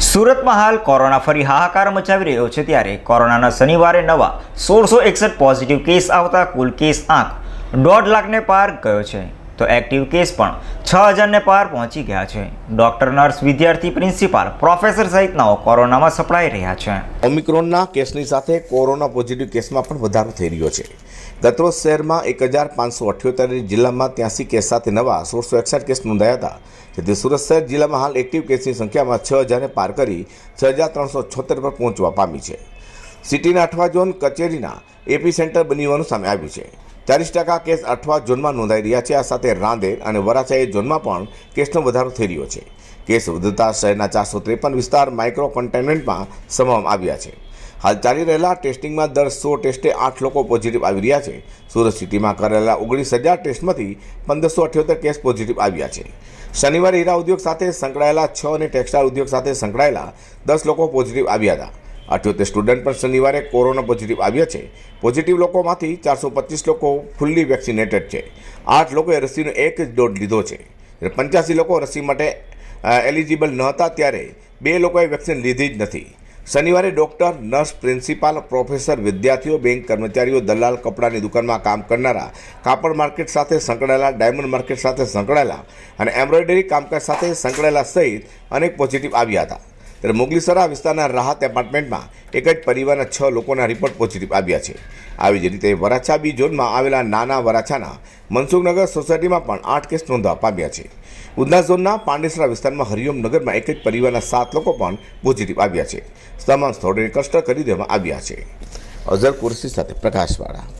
સુરતમાં હાલ કોરોના ફરી હાહાકાર મચાવી રહ્યો છે ત્યારે કોરોનાના શનિવારે નવા સોળસો એકસઠ પોઝિટિવ કેસ આવતા કુલ કેસ આંક દોઢ લાખને પાર ગયો છે. તો એક્ટિવ કેસ પણ છ હજારને પાર પહોંચી ગયા છે. ડોક્ટર નર્સ વિદ્યાર્થી પ્રિન્સિપાલ પ્રોફેસર સહિતનાઓ કોરોનામાં સપડાઈ રહ્યા છે. ઓમિક્રોનના કેસની સાથે કોરોના પોઝિટિવ કેસમાં પણ વધારો થઈ રહ્યો છે. ગતરોજ શહેરમાં એક હજાર પાંચસો અઠ્યોતેર જિલ્લામાં ત્યાંસી કેસ સાથે નવા સોળસો એકસઠ કેસ નોંધાયા હતા. જેથી સુરત શહેર જિલ્લામાં હાલ એક્ટિવ કેસની સંખ્યામાં છ હજારને પાર કરી છ હજાર ત્રણસો છોતેર પર પહોંચવા પામી છે. સિટીના અઠવા ઝોન કચેરીના એપી સેન્ટર બની હોવાનું સામે આવ્યું છે. ચાલીસ ટકા કેસ અઠવા ઝોનમાં નોંધાઈ રહ્યા છે. આ સાથે રાંદેર અને વરાછા ઝોનમાં પણ કેસનો વધારો થઈ રહ્યો છે. કેસ વધતા શહેરના ચારસો ત્રેપન વિસ્તાર માઇક્રો કન્ટેનમેન્ટમાં સમાવવામાં આવ્યા છે. હાલ ચાલી રહેલા ટેસ્ટિંગમાં દર સો ટેસ્ટે આઠ લોકો પોઝિટિવ આવી રહ્યા છે. સુરત સિટીમાં કરેલા ઓગણીસ હજાર ટેસ્ટમાંથી પંદરસો અઠ્યોતેર કેસ પોઝિટિવ આવ્યા છે. શનિવારે હીરા ઉદ્યોગ સાથે સંકળાયેલા છ અને ટેક્સટાઇલ ઉદ્યોગ સાથે સંકળાયેલા દસ લોકો પોઝિટિવ આવ્યા હતા. અઠ્યોતેર સ્ટુડન્ટ પણ શનિવારે કોરોના પોઝિટિવ આવ્યા છે. પોઝિટિવ લોકોમાંથી ચારસો પચીસ લોકો ફૂલ્લી વેક્સિનેટેડ છે. આઠ લોકોએ રસીનો એક જ ડોઝ લીધો છે. પંચ્યાસી લોકો રસી માટે એલિજિબલ નહોતા ત્યારે બે લોકોએ વેક્સિન લીધી જ નથી. શનિવારે ડૉક્ટર, નર્સ, પ્રિન્સિપાલ, પ્રોફેસર, વિદ્યાર્થીઓ, બેંક કર્મચારીઓ, દલાલ કપડાની દુકાનમાં કામ કરનારા, કાપડ માર્કેટ સાથે સંકળાયેલા, ડાયમંડ માર્કેટ સાથે સંકળાયેલા અને એમ્બ્રોઇડરી કામકાજ સાથે સંકળાયેલા સહિત અનેક પોઝિટિવ આવ્યા હતા. ત્યારે મોગલીસરા વિસ્તારના રાહત એપાર્ટમેન્ટમાં એક જ પરિવારના છ લોકોના રિપોર્ટ પોઝિટિવ આવ્યા છે. આવી જ રીતે વરાછા બી ઝોનમાં આવેલા નાના વરાછાના મનસુખનગર સોસાયટીમાં પણ આઠ કેસ નોંધવા પામ્યા છે. ઉધના ઝોનના પાંડેસરા વિસ્તારમાં હરિઓમ નગરમાં એક જ પરિવારના સાત લોકો પણ પોઝિટિવ આવ્યા છે. તમામ સ્થળોને કષ્ટ કરી દેવામાં આવ્યા છે. અઝર કુરશી સાથે પ્રકાશવાળા.